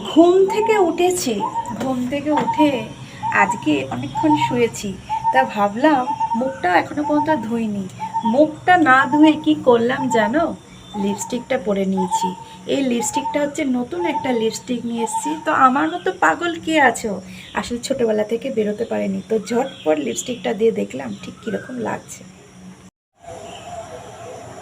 ঘুম থেকে উঠেছি। ঘুম থেকে উঠে আজকে অনেকক্ষণ শুয়েছি। তা ভাবলাম মুখটা এখনও পর্যন্ত ধুইনি। মুখটা না ধুয়ে কি করলাম জানো? লিপস্টিকটা পরে নিয়েছি। এই লিপস্টিকটা হচ্ছে নতুন একটা লিপস্টিক নিয়ে এসেছি। তো আমার মতো পাগল কে আছো? আসলে ছোটোবেলা থেকে বেরোতে পারেনি। তো ঝটপট লিপস্টিকটা দিয়ে দেখলাম ঠিক কীরকম লাগছে।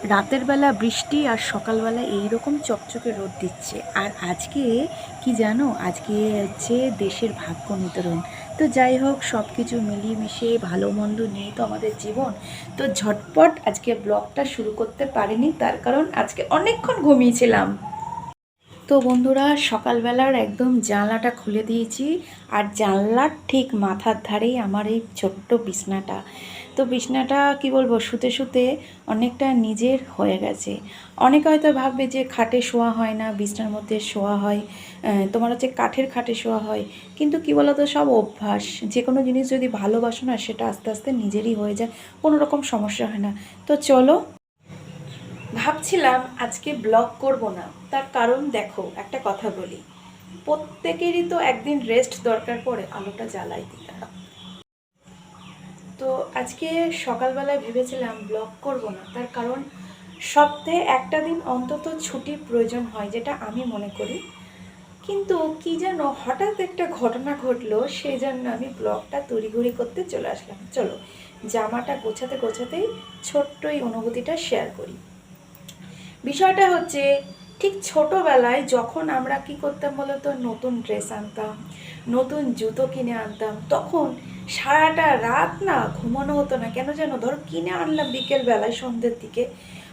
রাতের বেলা বৃষ্টি আর সকালবেলা এইরকম চকচকে রোদ দিচ্ছে। আর আজকে, কি জানো? আজকে হচ্ছে দেশের ভাগ্য নিতরণ। তো যাই হোক সব কিছু মিলিয়ে ভালো মন্দ নিয়ে তো আমাদের জীবন। তো ঝটপট আজকে ব্লগটা শুরু করতে পারিনি, তার কারণ আজকে অনেকক্ষণ ঘুমিয়েছিলাম। তো বন্ধুরা, সকালবেলার একদম জানলাটা খুলে দিয়েছি। আর জানলার ঠিক মাথার ধারেই আমার এই ছোট্ট বিছনাটা। তো বিছনাটা, কি বলব, শুতে শুতে অনেকটা নিজের হয়ে গেছে। অনেকে হয়তো ভাববে যে খাটে শোয়া হয় না, বিছনার মধ্যে শোয়া হয় তোমার হচ্ছে কাঠের খাটে শোয়া হয়। কিন্তু কি বলতো, সব অভ্যাস। যে কোনো জিনিস যদি ভালোবাসো না সেটা আস্তে আস্তে নিজেরই হয়ে যায়, কোনো রকম সমস্যা হয় না। তো চলো, ভাবছিলাম আজকে ব্লগ করব না। তার কারণ দেখো, একটা কথা বলি। প্রত্যেকেরই তো একদিন রেস্ট দরকার পড়ে, আলোটা জ্বালাই দিতে। তো আজকে সকালবেলায় ভেবেছিলাম ব্লগ করব না। তার কারণ সপ্তাহে একটা দিন অন্তত ছুটির প্রয়োজন হয়, যেটা আমি মনে করি। কিন্তু কি যেন হঠাৎ একটা ঘটনা ঘটলো, সেই জন্য আমি ব্লগটা তড়িঘড়ি করতে চলে আসলাম। চলো, জামাটা গোছাতে গোছাতেই ছোট্ট এই অনুভূতিটা শেয়ার করি। বিষয়টা হচ্ছে, ঠিক ছোটোবেলায় যখন আমরা কি করতাম বলতো? নতুন ড্রেস আনতাম, নতুন জুতো কিনে আনতাম, তখন সারাটা রাত না ঘুমানো হতো না। কেন যেন ধরো কিনে আনলাম বিকেল বেলায় সন্ধ্যের দিকে।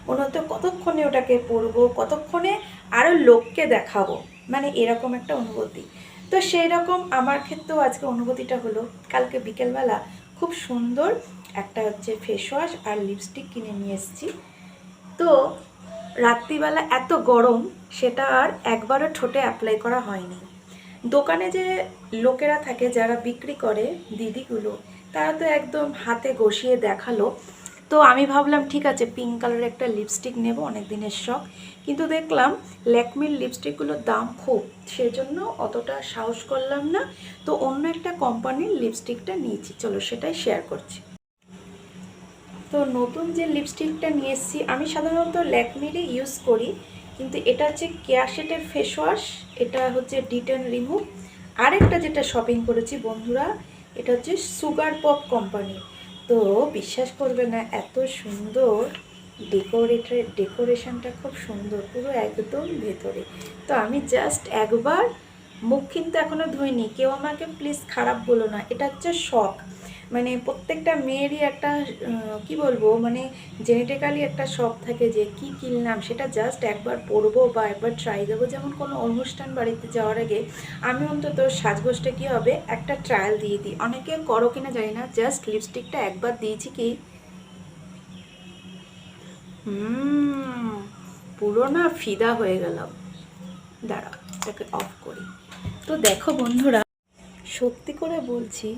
মনে হতো কতক্ষণে ওটাকে পরবো, কতক্ষণে আরও লোককে দেখাবো। মানে এরকম একটা অনুভূতি। তো সেই রকম আমার ক্ষেত্রেও আজকে অনুভূতিটা হলো, কালকে বিকেলবেলা খুব সুন্দর একটা হচ্ছে ফেস ওয়াশ আর লিপস্টিক কিনে নিয়ে এসেছি। তো রাত্রিবেলা এত গরম, সেটা আর একবারও ঠোঁটে অ্যাপ্লাই করা হয়নি। দোকানে যে লোকেরা থাকে, যারা বিক্রি করে দিদিগুলো, তারা তো একদম হাতে ঘষিয়ে দেখাল। তো আমি ভাবলাম, ঠিক আছে পিঙ্ক কালারের একটা লিপস্টিক নেব অনেক দিনের শখ। কিন্তু দেখলাম, ল্যাকমির লিপস্টিকগুলোর দাম খুব, সেজন্য অতটা সাহস করলাম না। তো অন্য একটা কোম্পানির লিপস্টিকটা নিয়েছি, চলো সেটাই শেয়ার করছি। তো নতুন যে লিপস্টিকটা নিয়ে এসেছি, আমি সাধারণত ল্যাকমিরই ইউজ করি। কিন্তু এটা হচ্ছে কেয়াশেটের ফেস ওয়াশ এটা হচ্ছে ডিটেন রিমুভ আরেকটা যেটা শপিং করেছি বন্ধুরা, এটা হচ্ছে সুগার পপ কোম্পানি তো বিশ্বাস করবে না, এত সুন্দর ডেকোরেটের ডেকোরেশনটা খুব সুন্দর, পুরো একদম ভেতরে। তো আমি জাস্ট একবার, মুখ কিন্তু এখনও ধুইনি, কেউ আমাকে প্লিজ খারাপ বলো না, এটা হচ্ছে শখ মানে প্রত্যেকটা মেয়েরই একটা কি বলব মানে জেনেটিক্যালি একটা শখ থাকে যে কি কিনলাম, সেটা জাস্ট একবার পরবো বা একবার ট্রাই দেবো। যেমন কোনো অনুষ্ঠান বাড়িতে যাওয়ার আগে আমি অন্তত সাজগোজটা কী হবে, একটা ট্রায়াল দিয়ে দিই। অনেকে করো কিনা জানি না জাস্ট লিপস্টিকটা একবার দিয়েছি কি? পুরো না ফিদা হয়ে গেলাম। দাঁড়া এটাকে অফ করি। তো দেখো বন্ধুরা, সত্যি করে বলছি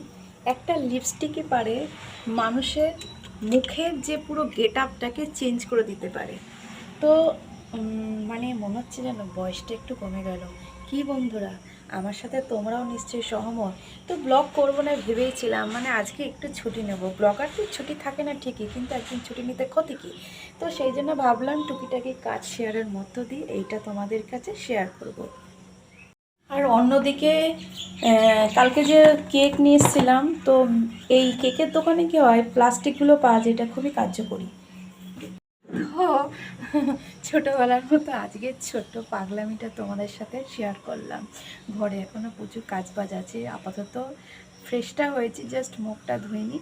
একটা লিপস্টিকই পারে, মানুষের মুখের যে পুরো গেট আপটাকে চেঞ্জ করে দিতে পারে। তো মানে মনে হচ্ছে যেন বয়সটা একটু কমে গেল। কি বন্ধুরা, আমার সাথে তোমরাও নিশ্চয়ই সহমত। তো ব্লগ করব না ভেবেইছিলাম মানে আজকে একটু ছুটি নেব। তো ছুটি থাকে না ঠিকই, কিন্তু একদিন ছুটি নিতে ক্ষতি কি? তো সেই জন্য ভাবলাম টুকিটাকি কাজ শেয়ারের মধ্য দিয়ে এইটা তোমাদের কাছে শেয়ার করব। আর অন্যদিকে কালকে যে কেক নিয়ে এসেছিলাম, তো এই কেকের দোকানে কি হয়, প্লাস্টিকগুলো পাওয়া যায়, এটা খুবই কার্যকরী। ও ছোটোবেলার মতো আজকে ছোট্ট পাগলামিটা তোমাদের সাথে শেয়ার করলাম। ঘরে এখনও প্রচুর কাজ বাজ আছে, আপাতত ফ্রেশটা হয়েছে জাস্ট মুখটা ধুইনি।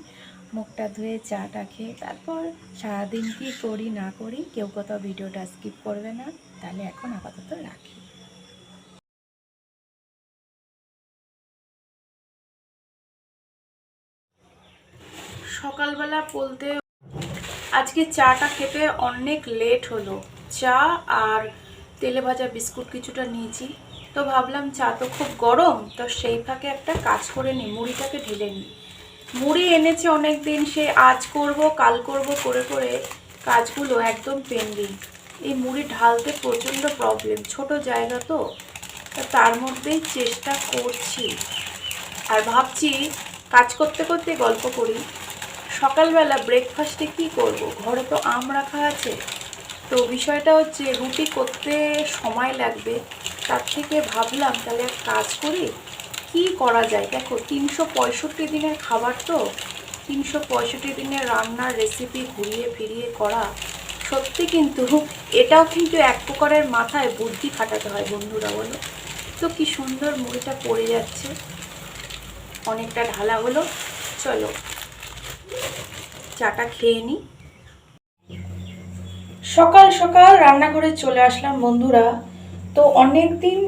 মুখটা ধুয়ে চাটা খেয়ে তারপর সারাদিন কি করি, না করি, কেউ কোথাও ভিডিওটা স্কিপ করবে না। তাহলে এখন আপাতত রাখি। সকালবেলা বলতে আজকে চাটা খেতে অনেক লেট হলো। চা আর তেলে ভাজা বিস্কুট কিছুটা নিয়েছি। তো ভাবলাম চা তো খুব গরম, তো সেই ফাঁকে একটা কাজ করে নিই, মুড়িটাকে ঢেলে নিই। মুড়ি এনেছে অনেক দিন সে আজ করব, কাল করব করে করে কাজগুলো একদম পেন্ডিং এই মুড়ি ঢালতে প্রচণ্ড প্রবলেম ছোট জায়গা তো, তা তার মধ্যেই চেষ্টা করছি। আর ভাবছি কাজ করতে করতে গল্প করি। সকালবেলা ব্রেকফাস্টে কি করব? ঘরে তো আম রাখা আছে। তো বিষয়টা হচ্ছে রুটি করতে সময় লাগবে, তার থেকে ভাবলাম তাহলে এক কাজ করি। কি করা যায়? দেখো, তিনশো পঁয়ষট্টি দিনের খাবার তো। তিনশো পঁয়ষট্টি দিনের রান্নার রেসিপি ঘুরিয়ে ফিরিয়ে করা। সত্যি কিন্তু এটাও কিন্তু এক প্রকারের মাথায় বুদ্ধি খাটাতে হয় বন্ধুরা, বলো। তো কি সুন্দর মুড়িটা পড়ে যাচ্ছে। অনেকটা ঢালা হলো। চলো চাটা খেয়ে নিই সকাল সকাল রান্নাঘরে চলে আসলাম বন্ধুরা। তো অনেক দিন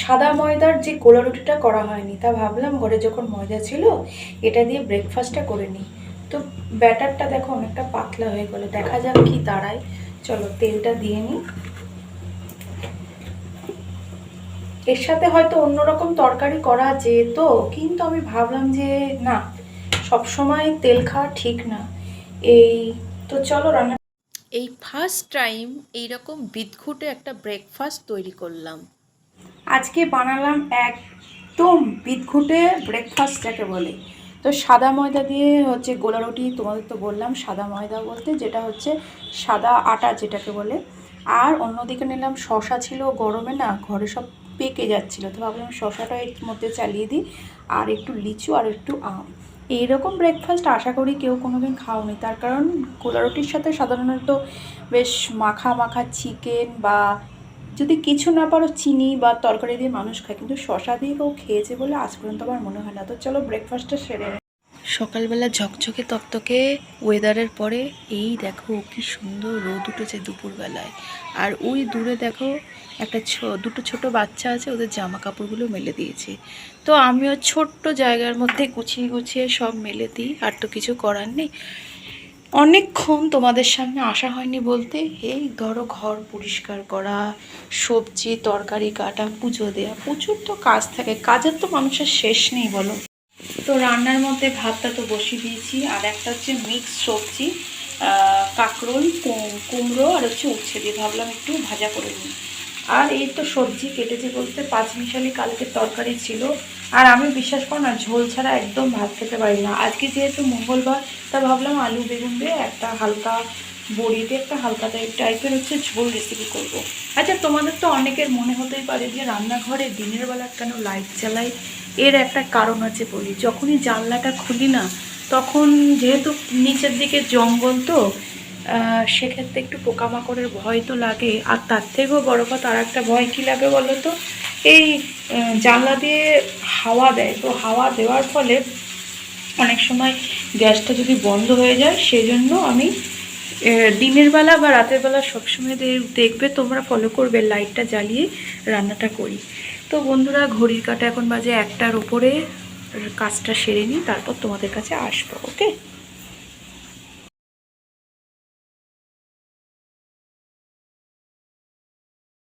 সাদা ময়দার যে গোলা রুটিটা করা হয়নি, তা ভাবলাম ঘরে যখন ময়দা ছিল, এটা দিয়ে ব্রেকফাস্টটা করে নিই তো ব্যাটারটা দেখো অনেকটা পাতলা হয়ে গেলো, দেখা যাক কি দাঁড়ায়। চলো তেলটা দিয়ে নিই এর সাথে হয়তো অন্যরকম তরকারি করা যেত, কিন্তু আমি ভাবলাম যে না সবসময় তেল খাওয়া ঠিক না। এই তো চলো রান্না এই ফার্স্ট টাইম এইরকম বিদঘুটে একটা ব্রেকফাস্ট তৈরি করলাম। আজকে বানালাম একদম বিদঘুটে ব্রেকফাস্ট যাকে বলে। তো সাদা ময়দা দিয়ে হচ্ছে গোলা রুটি তোমাদের তো বললাম সাদা ময়দা বলতে যেটা হচ্ছে সাদা আটা যেটাকে বলে। আর অন্যদিকে নিলাম শশা ছিল গরমে না ঘরে সব পেকে যাচ্ছিল তো ভাবলাম শশাটা এর মধ্যে চালিয়ে দিই। আর একটু লিচু আর একটু আম। এইরকম ব্রেকফাস্ট আশা করি কেউ কোনো দিন খাওনি তার কারণ গোলা রুটির সাথে সাধারণত বেশ মাখা মাখা চিকেন বা যদি কিছু না পারো চিনি বা তরকারি দিয়ে মানুষ খায়, কিন্তু শশা দিয়ে কেউ খেয়েছে বলে আজ পর্যন্ত আমার মনে হয় না তো চলো ব্রেকফাস্টটা সেরে। সকালবেলা ঝকঝকে তকতকে ওয়েদারের পরে, এই দেখো কি সুন্দর রোদ উঠেছে দুপুরবেলায়। আর ওই দূরে দেখো একটা দুটো ছোট বাচ্চা আছে, ওদের জামা কাপড়গুলো মেলে দিয়েছে। তো আমিও ছোট্ট জায়গার মধ্যে গুছিয়ে গুছিয়ে সব মেলে দিই, আর তো কিছু করার নেই। অনেকক্ষণ তোমাদের সামনে আসা হয়নি বলতে, এই ধরো ঘর পরিষ্কার করা, সবজি, তরকারি কাটা, পুজো দেওয়া প্রচুর তো কাজ থাকে, কাজের তো মানুষের শেষ নেই বলো। তো রান্নার মধ্যে ভাতটা তো বসিয়ে দিয়েছি। আর একটা হচ্ছে মিক্স সবজি কাঁকরোল কুমড়ো আর হচ্ছে উচ্ছে দিয়ে ভাবলাম একটু ভাজা করে নিই। আর এই তো সবজি কেটেছে বলতে পাঁচ মিশালি কালকের তরকারি ছিল। আর আমি বিশ্বাস করো না, ঝোল ছাড়া একদম ভাত খেতে পারি না। আজকে যেহেতু মঙ্গলবার, তা ভাবলাম আলু, বেগুন দিয়ে একটা হালকা বড়ি দিয়ে একটা হালকা টাইপ টাইপের হচ্ছে ঝোল রেসিপি করব। আচ্ছা তোমাদের তো অনেকের মনে হতেই পারে যে রান্নাঘরে দিনের বেলা কেন লাইট জ্বালাই? এর একটা কারণ আছে বলি যখনই জানলাটা খুলি না তখন যেহেতু নিচের দিকে জঙ্গল তো সেক্ষেত্রে একটু পোকামাকড়ের ভয় তো লাগে। আর তার থেকেও বড় কথা আর একটা ভয় কী লাগে বলো তো? এই জানলা দিয়ে হাওয়া দেয়। তো হাওয়া দেওয়ার ফলে অনেক সময় গ্যাসটা যদি বন্ধ হয়ে যায় সেজন্য আমি আহ, দিনের বেলা বা রাতের বেলা সবসময় দেখবে তোমরা ফলো করবে লাইটটা জ্বালিয়ে রান্নাটা করি। তো বন্ধুরা, ঘড়ির কাটা এখন বাজে একটার উপরে, কাজটা সেরে নিই, তারপর তোমাদের কাছে আসব, ওকে?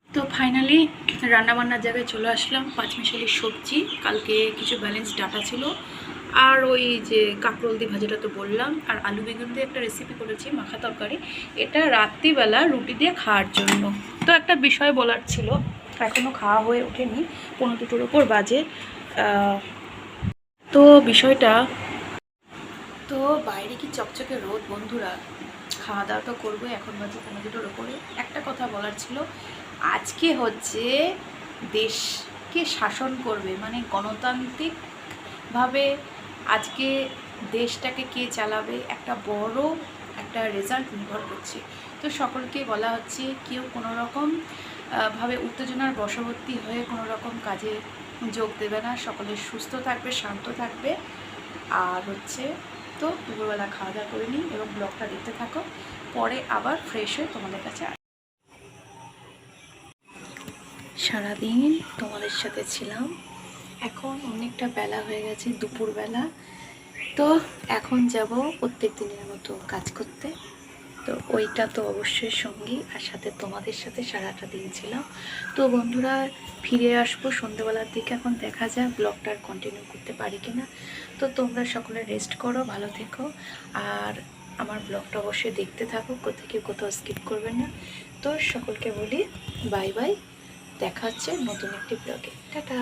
তো ফাইনালি রান্নাবান্নার জায়গায় চলে আসলাম, পাঁচমিশালি সবজি, কালকে কিছু ব্যালেন্স ডাটা ছিল। আর ওই যে কাঁকরোল দিয়ে ভাজাটা তো বললাম, আর আলু বেগুন দিয়ে একটা রেসিপি করেছি, মাখা তরকারি। এটা রাত্রিবেলা রুটি দিয়ে খাওয়ার জন্য। তো একটা বিষয় বলার ছিল এখনও খাওয়া হয়ে ওঠেনি, পনেরো দুটোর ওপর বাজে। তো বিষয়টা, তো বাইরে কি চকচকে রোদ বন্ধুরা? খাওয়া দাওয়া তো করব এখন বাজে পনেরো দুটোর ওপরে। একটা কথা বলার ছিল, আজকে হচ্ছে দেশকে শাসন করবে মানে গণতান্ত্রিকভাবে আজকে দেশটাকে কে চালাবে? একটা বড় একটা রেজাল্ট নির্ভর করছে। তো সকলকে বলা হচ্ছে কেউ কোনো রকম ভাবে উত্তেজনার বশবর্তী হয়ে কোনো রকম কাজে যোগ দেবে না। সকলে সুস্থ থাকবে, শান্ত থাকবে। আর হচ্ছে তো দুপুরবেলা খাওয়া দাওয়া করে নিই এবং ব্লগটা দেখতে থাকো। পরে আবার ফ্রেশ হয়ে তোমাদের কাছে সারাদিন তোমাদের সাথে ছিলাম। এখন অনেকটা বেলা হয়ে গেছে, দুপুরবেলা। তো এখন যাব প্রত্যেক দিনের মতো কাজ করতে। তো ওইটা তো অবশ্যই সঙ্গী, আর সাথে তোমাদের সাথে সারাটা দিন ছিলাম তো বন্ধুরা, ফিরে আসব সন্ধ্যেবেলার দিকে। এখন দেখা যাক ব্লগটা আর কন্টিনিউ করতে পারি কিনা। তো তোমরা সকলে রেস্ট করো, ভালো থেকো। আর আমার ব্লগটা অবশ্যই দেখতে থাকো কোথাও কেউ কোথাও স্কিপ করবে না। তো সকলকে বলি বাই বাই দেখা হচ্ছে নতুন একটি ব্লগে। টাটা।